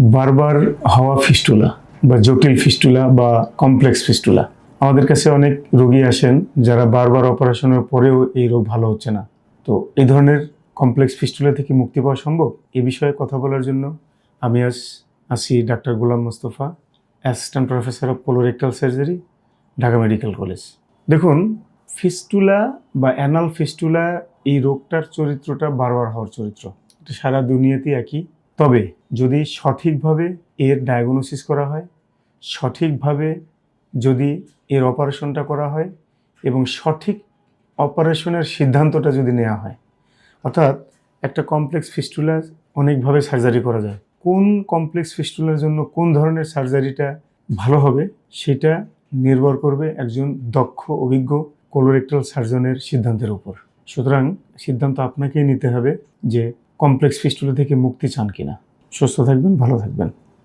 বারবার হওয়া ফিস্টুলা বা জটিল ফিস্টুলা বা কমপ্লেক্স ফিস্টুলা। আমাদের কাছে অনেক রোগী আসেন যারা বারবার অপারেশনের পরেও এই রোগ ভালো হচ্ছে না। তো এই ধরনের কমপ্লেক্স ফিস্টুলা থেকে মুক্তি পাওয়া সম্ভব? এ বিষয়ে কথা বলার জন্য আমি আজ আসি doctor Golam Mostafa, assistant professor of colorectal surgery Dhaka medical college. দেখুন, ফিস্টুলা বা অ্যানাল ফিস্টুলা এই রোগটার চরিত্রটা বারবার হওয়ার চরিত্র। এটা সারা দুনিয়াতেই একই। তবে যদি সঠিকভাবে এর ডায়াগনোসিস করা হয়, সঠিকভাবে যদি এর অপারেশনটা করা হয় এবং সঠিক অপারেশনের সিদ্ধান্তটা যদি নেওয়া হয়, অর্থাৎ একটা কমপ্লেক্স ফিস্টুলা অনেকভাবে সার্জারি করা যায়। কোন কমপ্লেক্স ফিস্টুলার জন্য কোন ধরনের সার্জারিটা ভালো হবে সেটা নির্ভর করবে একজন দক্ষ, অভিজ্ঞ কোলোরেক্টাল সার্জনের সিদ্ধান্তের উপর। সুতরাং সিদ্ধান্ত আপনাকেই নিতে হবে যে কমপ্লেক্স ফিস্টুলা থেকে মুক্তি চান কিনা। সুস্থ থাকবেন ভালো থাকবেন।